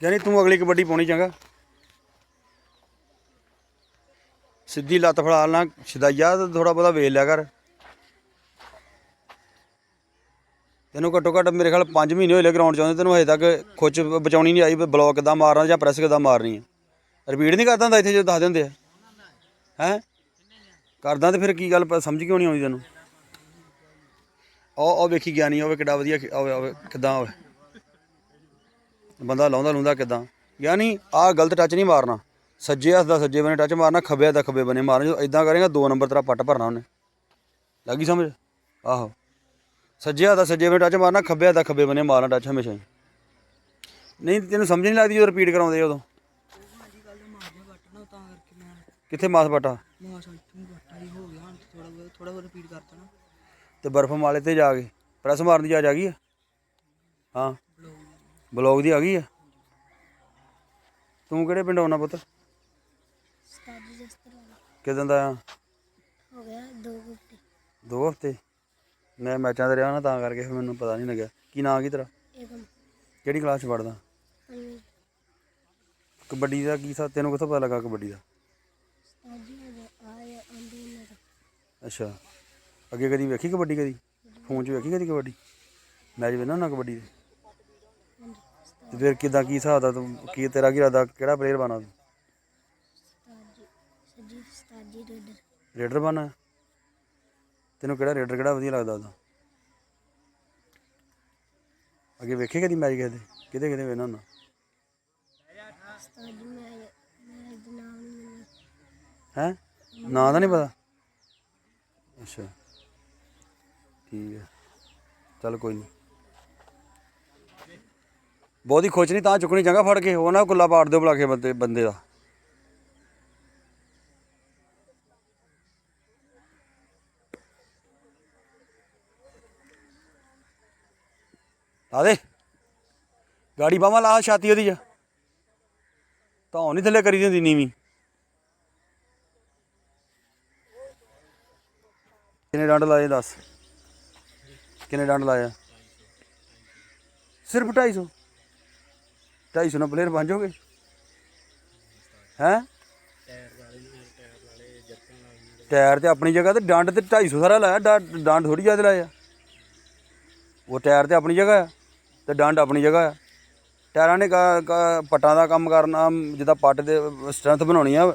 ਯਾਨੀ ਤੂੰ ਅਗਲੀ ਕਬੱਡੀ ਪਾਉਣੀ ਚੰਗਾ। ਸਿੱਧੀ ਲੱਤ ਫੜਾ ਲੈਣਾ ਛਦਾਈਆ ਤੇ ਥੋੜਾ ਬਹੁਤਾ ਵੇਲ ਲਿਆ ਕਰ। ਤੈਨੂੰ ਘੱਟੋ ਘੱਟ ਮੇਰੇ ਖਿਆਲ 5 ਮਹੀਨੇ ਹੋਏ ਲੈ ਗਰਾਊਂਡ ਚ ਆਉਂਦੇ, ਤੈਨੂੰ ਹਜੇ ਤੱਕ ਖੁੱਚ ਬਚਾਉਣੀ ਨਹੀਂ ਆਈ, ਵੀ ਬਲੌਕ ਕਿੱਦਾਂ ਮਾਰਨਾ ਜਾਂ ਪ੍ਰੈਸ ਕਿੱਦਾਂ ਮਾਰਨੀ ਹੈ। ਰਿਪੀਟ ਨਹੀਂ ਕਰਦਾ ਹੁੰਦਾ ਇੱਥੇ ਜੋ ਦੱਸਦੇ ਹੁੰਦੇ ਆ। ਹੈ? ਕਰਦਾ ਤੇ ਫਿਰ ਕੀ ਗੱਲ ਪ- ਸਮਝ ਕਿਉਂ ਨਹੀਂ ਆਉਂਦੀ ਤੈਨੂੰ? ਉਹ ਉਹ ਵੇਖੀ ਗਿਆਨੀ ਨਹੀਂ ਹੋਵੇ ਕਿੱਡਾ ਵਧੀਆ ਖੇ- ਹੋਵੇ ਹੋਵੇ ਕਿੱਦਾਂ ਹੋਵੇ ਬੰਦਾ ਲਾਉਂਦਾ ਲੁੰਦਾ ਕਿੱਦਾਂ? ਗਿਆਨੀ ਆਹ ਗਲਤ ਟੱਚ ਨਹੀਂ ਮਾਰਨਾ। ਸੱਜੇ ਹੱਥ ਦਾ ਸੱਜੇ ਬੰਨੇ ਟੱਚ ਮਾਰਨਾ, ਖੱਬੇ ਹੱਥ ਦਾ ਖੱਬੇ ਬੰਨੇ ਮਾਰਨਾ, ਜਦੋਂ ਇਦਾਂ ਕਰੇਗਾ, ਦੋ ਨੰਬਰ ਤੇਰਾ ਪੱਟ ਭਰਨਾ ਉਹਨੇ। ਲੱਗੀ ਸਮਝ? ਆਹੋ। ਸੱਜੇ ਹੱਥ ਦਾ ਸੱਜੇ ਬੰਨੇ ਟੱਚ ਮਾਰਨਾ, ਖੱਬੇ ਹੱਥ ਦਾ ਖੱਬੇ ਬੰਨੇ ਮਾਰਨਾ ਟੱਚ ਹਮੇਸ਼ਾ ਹੀ। ਨਹੀਂ, ਤੈਨੂੰ ਸਮਝ ਨਹੀਂ ਲੱਗਦੀ ਜਦੋਂ ਰਿਪੀਟ ਕਰਾਉਂਦੇ ਆ ਉਦੋਂ ਹਾਂਜੀ ਕੱਲ ਮਾਰਦੇ ਵੱਟ ਨਾ ਤਾਂ ਕਰਕੇ ਮੈਂ ਕਿੱਥੇ ਮਾਸ ਪੱਟਾ ਮਾਸ ਇੱਥੋਂ ਵੱਟ ਹੀ ਹੋ ਗਿਆ ਹੁਣ ਥੋੜਾ ਬਹੁਤ ਥੋੜਾ ਬਹੁਤ ਰਿਪੀਟ ਕਰਤਾ ਨਾ। ਤੇ ਬਰਫ਼ ਮਾਲੇ ਤੇ ਜਾ ਕੇ ਪ੍ਰੈਸ ਮਾਰਨ ਦੀ ਜਾਚ ਆ ਗਈ ਆ? ਹਾਂ। ਬਲੌਗ ਦੀ ਆ ਗਈ ਆ? ਤੂੰ ਕਿਹੜੇ ਪਿੰਡ ਆਉਣਾ ਪੁੱਤ? ਸਤਾਜੀ ਜਸਤਰ ਵਾਲਾ। ਕਿਦਾਂ ਦਾ ਆ? ਹੋ ਗਿਆ ਦੋ ਘੰਟੇ ਦੋ ਹਫ਼ਤੇ? ਮੈਂ ਮੈਚਾਂ ਤੇ ਰਿਹਾ ਨਾ ਤਾਂ ਕਰਕੇ ਫਿਰ ਮੈਨੂੰ ਪਤਾ ਨਹੀਂ ਲੱਗਿਆ। ਕੀ ਨਾਂ ਕੀ ਤੇਰਾ? ਏਕਮ। ਕਿਹੜੀ ਕਲਾਸ ਚ ਪੜਦਾ ਕਬੱਡੀ ਦਾ ਕੀ ਸਾ ਤੈਨੂੰ ਕਿੱਥੋਂ ਪਤਾ ਲੱਗਾ ਕਬੱਡੀ ਦਾ ਸਤਾਜੀ ਹੋ ਗਿਆ ਆਇਆ ਆਂਦੇ ਨੇ ਤਾਂ ਅੱਛਾ। ਅੱਗੇ ਕਦੀ ਵੇਖੀ ਕਬੱਡੀ ਕਦੀ? ਫੋਨ 'ਚ ਵੇਖੀ ਕਦੀ ਕਬੱਡੀ? ਮੈਚ ਵੇਖਣਾ ਨਾ ਕਬੱਡੀ ਦੇ? ਹਾਂਜੀ ਤੇ ਫਿਰ ਕਿਦਾਂ ਕੀ ਹਿਸਾਬ ਦਾ ਤੂੰ ਕੀ ਤੇਰਾ ਕੀ ਇਰਾਦਾ ਕਿਹੜਾ ਪਲੇਅਰ ਬਣਾ ਤੂੰ? ਸਤਾਜੀ ਸੱਜੀ ਸਤਾਜੀ ਰੇਡਰ ਰੇਡਰ ਬਣਾ ਤੈਨੂੰ ਕਿਹੜਾ ਰੇਡਰ ਕਿਹੜਾ ਵਧੀਆ ਲੱਗਦਾ ਉਹਦਾ ਅੱਗੇ ਵੇਖੇ ਕਦੀ ਮੈਚ ਕਿਸੇ ਦੇ? ਕਿਤੇ ਕਿਤੇ ਵੇਖਣਾ ਹੁੰਦਾ? ਸਤਾਜੀ ਮੈਂ ਮੈਂ ਨਾਮ ਹੈ? ਨਾਂ ਦਾ ਨਹੀਂ ਪਤਾ? ਅੱਛਾ। ਠੀਕ ਹੈ ਚੱਲ ਕੋਈ ਨਹੀਂ ਬਹੁਤੀ ਖੋਚ ਨਹੀਂ ਤਾਂ ਚੁੱਕਣੀ ਚੰਗਾ ਫੜ ਕੇ। ਉਹ ਨਾ ਕੁੱਲਾ ਪਾੜ ਦਿਓ ਬੁਲਾ ਕੇ ਬੰਦੇ ਬੰਦੇ ਦਾ। ਲਾ ਦੇ। ਗਾੜੀ ਬਾਹਾਂ ਲਾ, ਛਾਤੀ ਉਹਦੀ ਜਾ ਤਾਂ ਨਹੀਂ ਥੱਲੇ ਕਰੀ ਦੀ ਨੀਵੀਂ। ਕਿੰਨੇ ਡੰਡ ਲਾਏ ਦੱਸ? ਕਿੰਨੇ ਡੰਡ ਲਾਇਆ ਸਿਰਫ 250 250 ਨਾਲ ਪਲੇਅਰ ਬਣ ਜਾਓਗੇ? ਹੈ? ਟਾਇਰ ਤੇ ਆਪਣੀ ਜਗ੍ਹਾ ਤੇ ਡੰਡ ਤੇ 250 ਸਾਰਾ ਲਾਇਆ ਡ- ਡੰਡ ਥੋੜੀ ਜ਼ਿਆਦਾ ਲਾਇਆ ਉਹ ਟਾਇਰ ਤੇ ਆਪਣੀ ਜਗ੍ਹਾ ਆ ਤੇ ਡੰਡ ਆਪਣੀ ਜਗ੍ਹਾ ਆ। ਟਾਇਰਾਂ ਨੇ ਕਾ- ਪੱਟਾਂ ਦਾ ਕੰਮ ਕਰਨਾ, ਜਿੱਦਾਂ ਪੱਟ ਦੇ ਸਟਰੈਂਥ ਬਣਾਉਣੀ ਆ।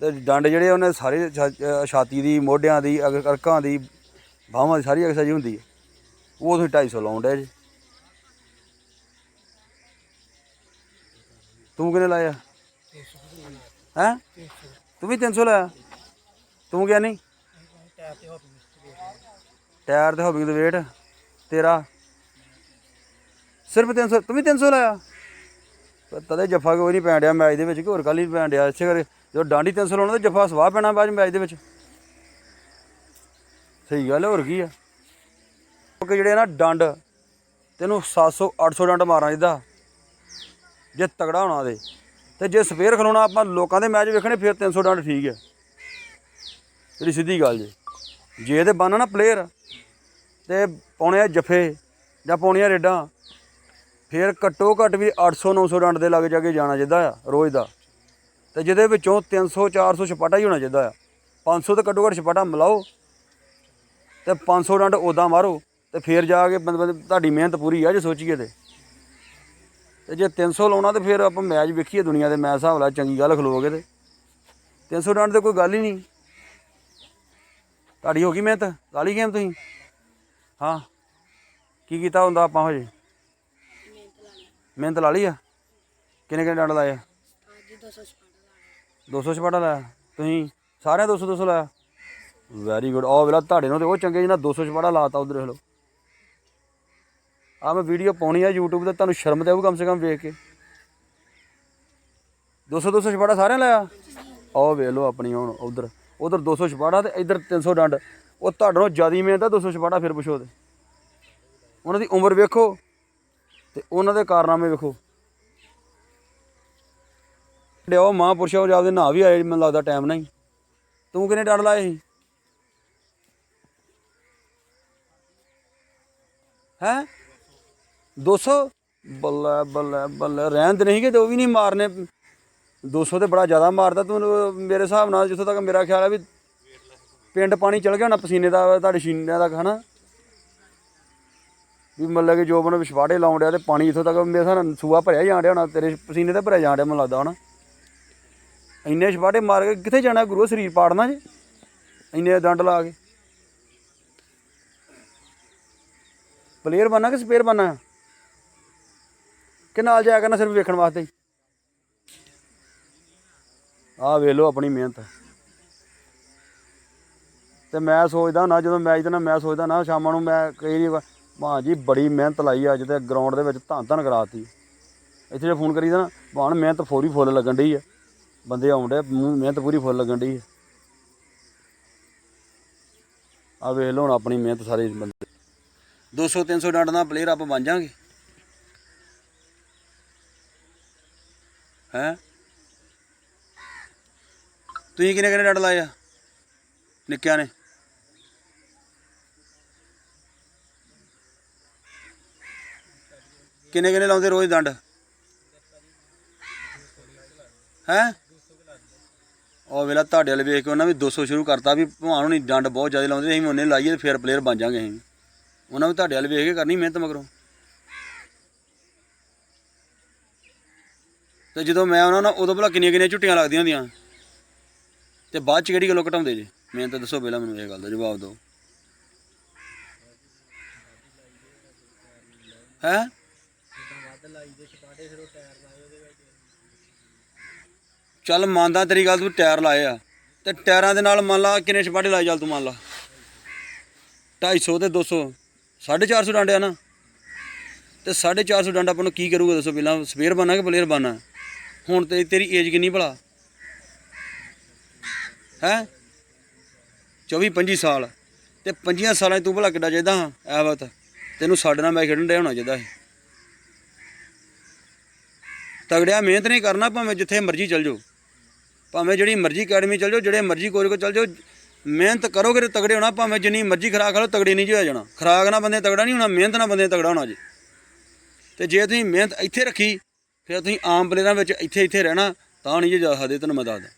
ਤੇ ਡੰਡ ਜਿਹੜੇ ਉਹਨੇ ਸਾਰੇ ਛਾਤੀ ਦੀ, ਮੋਢਿਆਂ ਦੀ, ਅਗ- ਅਰਕਾਂ ਦੀ, ਬਾਹਾਂ ਦੀ ਸਾਰੀ ਐਕਸਰਸਾਈਜ਼ ਹੁੰਦੀ ਹੈ। ਉਹ ਤੁਸੀਂ 250 ਲਾਉਂਦੇ ਜੀ। ਤੂੰ ਕਿੰਨੇ ਲਾਇਆ? ਹੈ? ਤੂੰ ਵੀ 300 ਲਾਇਆ? ਤੂੰ ਕਿਹਾ ਨਹੀਂ? ਟਾਇਰ ਤੇ ਹੌਬਿੰਗ ਦਾ weight ਤੇਰਾ? ਸਿਰਫ 300 ਤੂੰ ਵੀ 300 ਲਾਇਆ? ਪਰ ਤਦੇ ਜੱਫਾ ਕੋਈ ਨਹੀਂ ਪੈਣ ਡਿਆ, ਮੈਚ ਦੇ ਵਿੱਚ ਕਿ ਹੋਰ ਕੱਲ ਹੀ ਪੈਣ ਡਿਆ। ਇਸੇ ਕਰਕੇ ਜਦੋਂ ਡਾਂਡੀ 300 ਲਾਉਣਾ ਤਾਂ ਜੱਫਾ ਸਵਾਹ ਪੈਣਾ ਬਾਅਦ ਮੈਚ ਦੇ ਵਿੱਚ। ਸਹੀ ਗੱਲ ਹੋਰ ਕੀ ਆ? ਕਿ ਜਿਹੜੇ ਨਾ ਡੰਡ, ਤੈਨੂੰ 700 800 ਡੰਡ ਮਾਰਨਾ ਚਾਹੀਦਾ ਜੇ ਤਗੜਾ ਹੋਣਾ ਦੇ ਤੇ ਜੇ ਸਵੇਰ ਖਲੋਣਾ, ਆਪਾਂ ਲੋਕਾਂ ਦੇ ਮੈਚ ਵੇਖਣੇ, ਫਿਰ 300 ਡੰਡ ਠੀਕ ਹੈ ਜਿਹੜੀ ਸਿੱਧੀ ਗੱਲ ਜੇ। ਜੇ ਇਹਦੇ ਬੰਨ ਨਾ ਪਲੇਅਰ ਤੇ ਪਾਉਣੇ ਆ ਜਫੇ ਜਾਂ ਪਾਉਣੀਆਂ ਰੇਡਾਂ, ਫਿਰ ਘੱਟੋ ਘੱਟ ਵੀ 800 900 ਡੰਡ ਦੇ ਲੱਗ ਜਾ ਕੇ ਜਾਣਾ ਚਾਹੀਦਾ ਆ, ਰੋਜ਼ ਦਾ। ਤੇ ਜਿਹਦੇ ਵਿੱਚੋਂ 300 400 ਛਪਾਟਾ ਹੀ ਹੋਣਾ ਚਾਹੀਦਾ ਆ। 500 ਤੇ ਘੱਟੋ ਘੱਟ ਛਪਾਟਾ ਮਿਲਾਓ ਤੇ 500 ਡੰਡ ਉਦਾਂ ਮਾਰੋ ਤੇ ਫਿਰ ਜਾ ਕੇ ਬੰਦੇ ਤੁਹਾਡੀ ਮਿਹਨਤ ਪੂਰੀ ਆ ਜੇ ਸੋਚੀਏ ਤੇ। ਤੇ ਜੇ 300 ਲਾਉਣਾ ਤੇ ਫਿਰ ਆਪਾਂ ਮੈਚ ਵੇਖੀਏ ਦੁਨੀਆ ਦੇ, ਮੈਚ ਹਿਸਾਬ ਨਾਲ ਚੰਗੀ ਗੱਲ ਖਲੋਗੇ ਤੇ। 300 ਡੰਡ ਤੇ ਕੋਈ ਗੱਲ ਹੀ ਨਹੀਂ। ਤੁਹਾਡੀ ਹੋ ਗਈ ਮਿਹਨਤ? ਲਾ ਲਈ ਗੇਮ ਤੁਸੀਂ? ਹਾਂ। ਕੀ ਕੀਤਾ ਹੁੰਦਾ ਆਪਾਂ ਹਜੇ? ਮਿਹਨਤ ਲਾ ਲਈ। ਆ? ਕਿੰਨੇ ਕਿੰਨੇ ਡੰਡ ਲਾਏ ਆ? ਅੱਜ 200 ਸਪਾਟਾ 200 ਛਪਾਟਾ ਲਾਇਆ ਤੁਸੀਂ ਸਾਰਿਆਂ 200 200 ਲਾਇਆ ਵੈਰੀ ਗੁੱਡ ਆਹ ਵੇਲਾ ਤੁਹਾਡੇ ਨਾਲ ਤੇ ਉਹ ਚੰਗੇ ਜਿਹਨਾਂ 200 ਛਪਾਟਾ ਲਾਤਾ ਉਧਰ ਦੇਖ ਲਓ। ਆ ਮੈਂ ਵੀਡੀਓ ਪਾਉਣੀ ਆ YouTube ਤੇ, ਤੁਹਾਨੂੰ ਸ਼ਰਮ ਤੇ ਆਊ ਕਮ ਸੇ ਕਮ ਵੇਖ ਕੇ। 200 200 ਛਪਾਟਾ ਸਾਰਿਆਂ ਲਾਇਆ? ਆਹ ਵੇਖ ਲਓ ਆਪਣੀ ਹੁਣ ਉਧਰ। ਉਧਰ 200 ਛਪਾੜਾ ਤੇ ਇੱਧਰ 300 ਡੰਡ। ਉਹ ਤੁਹਾਡੇ ਨਾਲੋਂ ਜ਼ਿਆਦਾ ਮਿਹਨਤ ਆ 200 ਛਪਾੜਾ ਫਿਰ ਪੁੱਛੋ ਤੇ। ਉਹਨਾਂ ਦੀ ਉਮਰ ਵੇਖੋ ਤੇ ਉਹਨਾਂ ਦੇ ਕਾਰਨਾਮੇ ਵੇਖੋ। ਡਿਓ ਮਹਾਂਪੁਰਸ਼ਾਂ ਉਹ ਜਾਂਦੇ ਨਾ ਵੀ ਆਏ, ਮੈਨੂੰ ਲੱਗਦਾ ਟਾਈਮ ਨਹੀਂ। ਤੂੰ ਕਿੰਨੇ ਡੰਡ ਲਾਏ ਸੀ? ਹੈ? 200 ਬੱਲੇ ਬੱਲੇ ਬੱਲੇ, ਰਹਿਣ ਦੇ ਨਹੀਂ ਕਿ ਉਹ ਵੀ ਨਹੀਂ ਮਾਰਨੇ। 200 ਤੇ ਬੜਾ ਜ਼ਿਆਦਾ ਮਾਰਦਾ ਤੂੰ, ਮੇਰੇ ਹਿਸਾਬ ਨਾਲ ਜਿੱਥੋਂ ਤੱਕ ਮੇਰਾ ਖਿਆਲ ਹੈ ਵੀ ਪਿੰਡ ਪਾਣੀ ਚਲ ਗਿਆ ਹੋਣਾ ਪਸੀਨੇ ਦਾ, ਤੁਹਾਡੇ ਸ਼ੀਨੇ ਦਾ ਹਨਾ? ਵੀ ਮਤਲਬ ਕਿ ਜੋ ਬਨ ਵਿਛਵਾੜੇ ਲਾਉਣ ਡਿਆ ਤੇ ਪਾਣੀ ਜਿੱਥੋਂ ਤੱਕ ਮੇਰੇ ਹਿਸਾਬ ਸੂਆ ਭਰਿਆ ਜਾਣ ਡਿਆ ਹੋਣਾ, ਤੇਰੇ ਪਸੀਨੇ ਤੇ ਭਰਿਆ ਜਾਣ ਡਿਆ ਮੈਨੂੰ ਲੱਗਦਾ, ਹਨਾ? ਇੰਨੇ ਛਵਾੜੇ ਮਾਰ ਕੇ ਕਿੱਥੇ ਜਾਣਾ ਗੁਰੂ ਸਰੀਰ ਪਾੜਨਾ ਜੀ। ਇੰਨੇ ਦੰਡ ਲਾ ਕੇ। ਪਲੇਅਰ ਬਣਨਾ ਕਿ ਸਪੇਅਰ ਬਣਨਾ? ਕਿ ਨਾਲ ਜਾਇਆ ਕਰਨਾ ਸਿਰਫ ਵੇਖਣ ਵਾਸਤੇ ਹੀ? ਆਹ ਵੇਖ ਲਓ ਆਪਣੀ ਮਿਹਨਤ। ਤੇ ਮੈਂ ਸੋਚਦਾ ਨਾ ਜਦੋਂ ਮੈਚ ਦੇ ਨਾ ਮੈਂ ਸੋਚਦਾ ਨਾ ਸ਼ਾਮਾਂ ਨੂੰ ਮੈਂ ਕਈ ਵਾਰ ਮਾਂ ਜੀ, ਬੜੀ ਮਿਹਨਤ ਲਾਈ ਅੱਜ ਤੇ ਗਰਾਊਂਡ ਦੇ ਵਿੱਚ ਧੰਨ ਧੰਨ ਕਰਾਤੀ। ਇੱਥੇ ਜੇ ਫੋਨ ਕਰੀਦਾ ਨਾ ਭਾਣ ਮਿਹਨਤ ਫੋਰੀ ਫੁੱਲ ਲੱਗਣ ਡਈ ਆ। ਬੰਦੇ ਆਉਂਦੇ ਮਿਹਨਤ ਪੂਰੀ ਫੁੱਲ ਲੱਗਣ ਡਈ ਆ। ਵੇਖ ਲਓ ਹੁਣ ਆਪਣੀ ਮਿਹਨਤ ਸਾਰੇ ਬੰਦੇ 200 300 ਡੰਡ ਨਾਲ ਪਲੇਅਰ ਆਪਾਂ ਬਣ ਜਾਾਂਗੇ ਹੈ? ਤੁਸੀਂ ਕਿੰਨੇ ਕਿੰਨੇ ਡੰਡ ਲਾਏ ਆ? ਨਿੱਕਿਆਂ ਨੇ। ਕਿੰਨੇ ਕਿੰਨੇ ਲਾਉਂਦੇ ਰੋਜ਼ ਡੰਡ? ਹੈ? ਉਹ ਵੇਲਾ ਤੁਹਾਡੇ ਵਾਲੇ ਵੇਖ ਕੇ ਉਹਨਾਂ ਵੀ 200 ਸ਼ੁਰੂ ਕਰਤਾ ਵੀ ਭਾਣ ਨਹੀਂ ਡੰਡ ਬਹੁਤ ਜ਼ਿਆਦਾ ਲਾਉਂਦੇ ਅਸੀਂ ਉਹਨੇ ਲਾਈਏ ਤੇ ਫਿਰ ਪਲੇਅਰ ਬਣ ਜਾਾਂਗੇ ਅਸੀਂ। ਉਹਨਾਂ ਵੀ ਤੁਹਾਡੇ ਵਾਲੇ ਵੇਖ ਕੇ ਕਰਨੀ ਮਿਹਨਤ ਮਗਰੋਂ। ਤੇ ਜਦੋਂ ਮੈਂ ਉਹਨਾਂ ਨਾਲ, ਉਦੋਂ ਭਲਾ ਕਿੰਨੀਆਂ ਕਿੰਨੀਆਂ ਝੁੱਟੀਆਂ ਲੱਗਦੀਆਂ ਹੁੰਦੀਆਂ। ਤੇ ਬਾਅਦ ਚ ਕਿਹੜੀ ਗੱਲੋਂ ਘਟਾਉਂਦੇ ਜੀ? ਮਿਹਨਤ ਦੱਸੋ ਪਹਿਲਾਂ ਮੈਨੂੰ ਇਹ ਗੱਲ ਦਾ ਜਵਾਬ ਦਿਓ। ਹੈ? ਚੱਲ ਮੰਨਦਾ ਤੇਰੀ ਗੱਲ ਤੂੰ ਟਾਇਰ ਲਾਏ ਆ। ਤੇ ਟਾਇਰਾਂ ਦੇ ਨਾਲ ਮੰਨ ਲਾ ਕਿੰਨੇ ਛਪਾਟੇ ਲਾਏ ਚੱਲ ਤੂੰ ਮੰਨ ਲਾ। 250 ਤੇ 200 450 ਡਾਂਡਿਆ ਨਾ। ਤੇ 450 ਡਾਂਡਾ ਆਪਾਂ ਨੂੰ ਕੀ ਕਰੂਗਾ ਦੱਸੋ ਪਹਿਲਾਂ? ਸਪੇਅਰ ਬਣਨਾ ਕਿ ਪਲੇਅਰ ਬਣਨਾ? ਹੁਣ ਤੇ ਤੇਰੀ ਏਜ ਕਿੰਨੀ ਭਲਾ? ਹੈ? 24 25 ਸਾਲ। ਤੇ 25 ਸਾਲਾਂ 'ਚ ਤੂੰ ਭਲਾ ਕਿੱਡਾ ਚਾਹੀਦਾ ਹਾਂ? ਐ ਵਕਤ ਤੈਨੂੰ ਸਾਡੇ ਨਾਲ ਮੈਂ ਖੇਡਣ ਡਿਆ ਹੋਣਾ ਚਾਹੀਦਾ ਸੀ। ਤਗੜਿਆ ਮਿਹਨਤ ਨਹੀਂ ਕਰਨਾ ਭਾਵੇਂ ਜਿੱਥੇ ਮਰਜ਼ੀ ਚੱਲ ਜਾਓ। ਭਾਵੇਂ ਜਿਹੜੀ ਮਰਜ਼ੀ ਅਕੈਡਮੀ ਚੱਲ ਜਾਓ, ਜਿਹੜੇ ਮਰਜ਼ੀ ਕੋਚ ਕੋ ਚੱਲ ਜਾਓ, ਮਿਹਨਤ ਕਰੋਗੇ ਤੇ ਤਗੜੇ ਹੋਣਾ, ਭਾਵੇਂ ਜਿੰਨੀ ਮਰਜ਼ੀ ਖਰਾਕ ਖਾ ਤਗੜੇ ਨਹੀਂ ਜੀ ਹੋ ਜਾਣਾ। ਖਰਾਕ ਨਾਲ ਬੰਦੇ ਤਗੜਾ ਨਹੀਂ ਹੋਣਾ, ਮਿਹਨਤ ਨਾਲ ਬੰਦੇ ਤਗੜਾ ਹੋਣਾ ਜੀ। ਤੇ ਜੇ ਤੁਸੀਂ ਮਿਹਨਤ ਇੱਥੇ ਰੱਖੀ, ਫਿਰ ਤੁਸੀਂ ਆਮ ਪਲੇਅਰਾਂ ਵਿੱਚ ਇੱਥੇ ਇੱਥੇ ਰਹਿਣਾ, ਤਾਂ ਨਹੀਂ ਜੀ ਜਾ ਸਕਦੇ ਤੈਨੂੰ ਮੈਂ ਦੱਸਦਾ।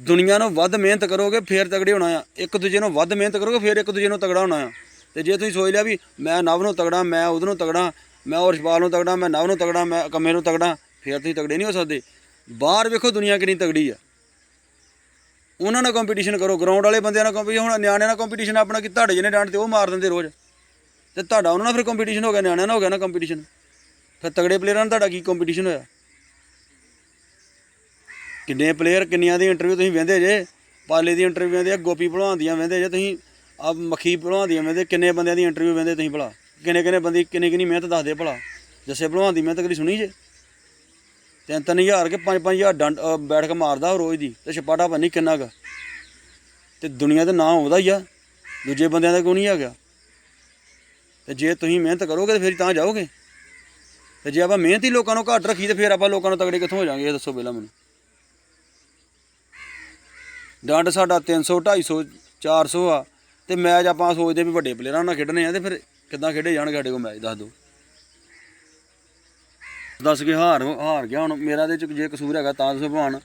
ਦੁਨੀਆ ਨੂੰ ਵੱਧ ਮਿਹਨਤ ਕਰੋਗੇ, ਫਿਰ ਤਗੜੇ ਹੋਣਾ ਆ। ਇੱਕ ਦੂਜੇ ਨੂੰ ਵੱਧ ਮਿਹਨਤ ਕਰੋਗੇ, ਫਿਰ ਇੱਕ ਦੂਜੇ ਨੂੰ ਤਗੜਾ ਹੋਣਾ ਆ। ਤੇ ਜੇ ਤੁਸੀਂ ਸੋਚ ਲਿਆ ਵੀ ਮੈਂ ਨਵ ਨੂੰ ਤਗੜਾ, ਮੈਂ ਉਹਦੇ ਨੂੰ ਤਗੜਾ, ਮੈਂ ਔਰਸ਼ਪਾਲ ਨੂੰ ਤਗੜਾ, ਮੈਂ ਨਵ ਨੂੰ ਤਗੜਾ, ਮੈਂ ਕੰਮੇ ਨੂੰ ਤਗੜਾ, ਫਿਰ ਤੁਸੀਂ ਤਗੜੇ ਨਹੀਂ ਹੋ ਸਕਦੇ। ਬਾਹਰ ਵੇਖੋ ਦੁਨੀਆ ਕਿੰਨੀ ਤਗੜੀ ਆ। ਉਹਨਾਂ ਨਾਲ ਕੰਪੀਟੀਸ਼ਨ ਕਰੋ ਗਰਾਊਂਡ ਵਾਲੇ ਬੰਦਿਆਂ ਨਾਲ ਕੰਪੀਟੀਸ਼ਨ ਹੁਣ ਨਿਆਣਿਆਂ ਨਾਲ ਕੰਪੀਟੀਸ਼ਨ ਆਪਣਾ ਕਿ ਤੁਹਾਡੇ ਜਿਹਨੇ ਡਾਂਟ ਤੇ ਉਹ ਮਾਰ ਦਿੰਦੇ ਰੋਜ਼। ਤੇ ਤੁਹਾਡਾ ਉਹਨਾਂ ਨਾਲ ਫਿਰ ਕੰਪੀਟੀਸ਼ਨ ਹੋ ਗਿਆ, ਨਿਆਣਿਆਂ ਨਾਲ ਹੋ ਗਿਆ ਨਾ ਕੰਪੀਟੀਸ਼ਨ ਫਿਰ ਤਗੜੇ ਪਲੇਅਰਾਂ ਨਾਲ ਤੁਹਾਡਾ ਕੀ ਕੰਪੀਟੀਸ਼ਨ ਹੋਇਆ? ਕਿੰਨੇ ਪਲੇਅਰ ਕਿੰਨੀਆਂ ਦੀ ਇੰਟਰਵਿਊ ਤੁਸੀਂ ਵੇਂਦੇ ਜੇ? ਪਾਲੇ ਦੀ ਇੰਟਰਵਿਊ ਵੇਂਦੇ ਗੋਪੀ ਭਲਵਾਨ ਦੀਆਂ ਵੇਂਦੇ ਜੇ ਤੁਸੀਂ, ਆ ਮੱਖੀ ਭਲਵਾਨ ਦੀਆਂ ਵੇਂਦੇ, ਕਿੰਨੇ ਬੰਦਿਆਂ ਦੀ ਇੰਟਰਵਿਊ ਵੇਂਦੇ ਤੁਸੀਂ ਭਲਾ? ਕਿੰਨੇ ਕਿੰਨੇ ਬੰਦੀ ਕਿੰਨੀ ਕਿੰਨੀ ਮਿਹਨਤ ਦੱਸਦੇ ਭਲਾ? ਜੱਸੇ ਭਲਵਾਨ ਦੀ ਮਿਹਨਤ ਕਦੀ ਸੁਣੀ ਜੇ? ਤਿੰਨ ਤਿੰਨ ਹਜ਼ਾਰ ਕੇ ਪੰਜ ਪੰਜ ਹਜ਼ਾਰ ਡੰਡ, ਅਹ ਬੈਠ ਕੇ ਮਾਰਦਾ ਉਹ ਰੋਜ਼ ਦੀ, ਤੇ ਛਪਾਟਾ ਨਹੀਂ ਕਿੰਨਾ ਗਾ ਤੇ ਦੁਨੀਆ ਦਾ ਨਾਂ ਉਹਦਾ ਹੀ ਆ, ਦੂਜੇ ਬੰਦਿਆਂ ਦਾ ਕੋਈ ਨਹੀਂ ਹੈਗਾ? ਤੇ ਜੇ ਤੁਸੀਂ ਮਿਹਨਤ ਕਰੋਗੇ ਤੇ ਫਿਰ ਤਾਂ ਜਾਓਗੇ। ਤੇ ਜੇ ਆਪਾਂ ਮਿਹਨਤ ਹੀ ਲੋਕਾਂ ਨੂੰ ਘੱਟ ਰੱਖੀ ਤੇ ਫਿਰ ਆਪਾਂ ਲੋਕਾਂ ਨੂੰ ਤਗੜੇ ਕਿੱਥੋਂ ਹੋ ਜਾਾਂਗੇ ਇਹ ਦੱਸੋ ਪਹਿਲਾਂ ਮੈਨੂੰ। ਡੰਡ ਸਾਡਾ 300 250 400 ਆ, ਤੇ ਮੈਚ ਆਪਾਂ ਸੋਚਦੇ ਵੀ ਵੱਡੇ ਪਲੇਅਰਾਂ ਨਾਲ ਖੇਡਣੇ ਆ, ਤੇ ਫਿਰ ਕਿੱਦਾਂ ਖੇਡੇ ਜਾਣਗੇ ਸਾਡੇ ਕੋਲ ਮੈਚ, ਦੱਸ ਦਿਓ। ਦੱਸ ਕੇ ਹਾਰ ਹਾਰ ਗਿਆ, ਹੁਣ ਮੇਰਾ ਦੇ ਚ ਜੇ ਕਸੂਰ ਹੈਗਾ ਤਾਂ ਦੱਸੋ ਭਗਵਾਨ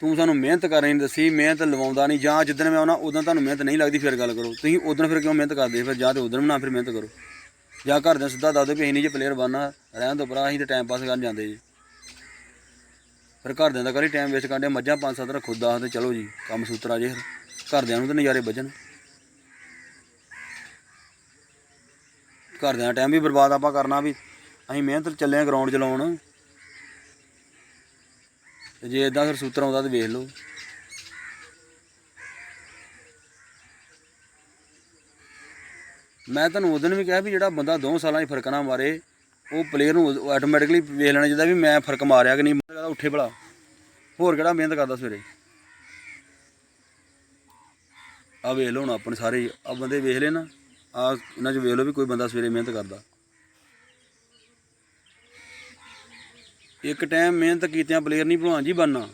ਤੂੰ ਸਾਨੂੰ ਮਿਹਨਤ ਕਰ ਨਹੀਂ ਦੱਸੀ, ਮਿਹਨਤ ਲਵਾਉਂਦਾ ਨਹੀਂ ਜਾਂ ਜਿੱਦਣ ਮੈਂ ਆਉਣਾ, ਉਦੋਂ ਤੁਹਾਨੂੰ ਮਿਹਨਤ ਨਹੀਂ ਲੱਗਦੀ, ਫਿਰ ਗੱਲ ਕਰੋ। ਤੁਸੀਂ ਉਦੋਂ ਫਿਰ ਕਿਉਂ ਮਿਹਨਤ ਕਰਦੇ? ਫਿਰ ਜਾਂ ਤੇ ਉਦੋਂ ਨਾ ਫਿਰ ਮਿਹਨਤ ਕਰੋ। ਜਾਂ ਘਰ ਦੇ ਸਿੱਧਾ ਦੱਸ ਦਿਓ ਵੀ ਅਸੀਂ ਨਹੀਂ ਜੇ ਪਲੇਅਰ ਬਣਨਾ, ਰਹਿਣ ਤੋਂ ਭਰਾ, ਅਸੀਂ ਤਾਂ ਟਾਈਮ ਪਾਸ ਕਰਨ ਜਾਂਦੇ ਜੀ। ਫਿਰ ਘਰਦਿਆਂ ਦਾ ਕਰੀ ਟਾਈਮ ਵੇਸਟ ਕਰਦੇ ਮੱਝਾਂ ਪੰਜ ਸੱਤ ਰੱਖੋ ਦਸ ਤੇ ਚਲੋ ਜੀ, ਕੰਮ ਸੂਤਰਾ ਜੇ ਫਿਰ। ਘਰਦਿਆਂ ਨੂੰ ਤਾਂ ਨਜ਼ਾਰੇ ਵੱਜਣ। ਘਰਦਿਆਂ ਦਾ ਟਾਈਮ ਵੀ ਬਰਬਾਦ ਆਪਾਂ ਕਰਨਾ ਵੀ। ਅਸੀਂ ਮਿਹਨਤ ਚੱਲੇ ਆ ਗਰਾਊਂਡ ਚਲਾਉਣ। ਤੇ ਜੇ ਇਦਾਂ ਫਿਰ ਸੂਤਰ ਆਉਂਦਾ ਤੇ ਵੇਖ ਲਓ। ਮੈਂ ਤੁਹਾਨੂੰ ਉਦੋਂ ਵੀ ਕਿਹਾ ਵੀ ਜਿਹੜਾ ਬੰਦਾ ਦੋ ਸਾਲਾਂ 'ਚ ਫ਼ਰਕ ਨਾ ਮਾਰੇ, ਉਹ ਪਲੇਅਰ ਨੂੰ ਆਟੋਮੈਟਿਕਲੀ ਵੇਖ ਲੈਣਾ ਚਾਹੀਦਾ ਵੀ ਮੈਂ ਫ਼ਰਕ ਮਾਰਿਆ ਕਿ ਨਹੀਂ ਮਾਰਿਆ ਉੱਠੇ ਭਲਾ। ਹੋਰ ਕਿਹੜਾ ਮਿਹਨਤ ਕਰਦਾ ਸਵੇਰੇ? ਆ ਵੇਖ ਲਓ ਹੁਣ ਆਪਣੇ ਸਾਰੇ ਆ ਬੰਦੇ ਵੇਖ ਲੈ ਨਾ ਆ ਇਹਨਾਂ 'ਚ ਵੇਖ ਲਓ ਵੀ ਕੋਈ ਬੰਦਾ ਸਵੇਰੇ ਮਿਹਨਤ ਕਰਦਾ। ਇੱਕ ਟਾਈਮ ਮਿਹਨਤ ਕੀਤਿਆਂ ਪਲੇਅਰ ਨਹੀਂ ਭਲਵਾਨ ਜੀ ਬਣਨਾ।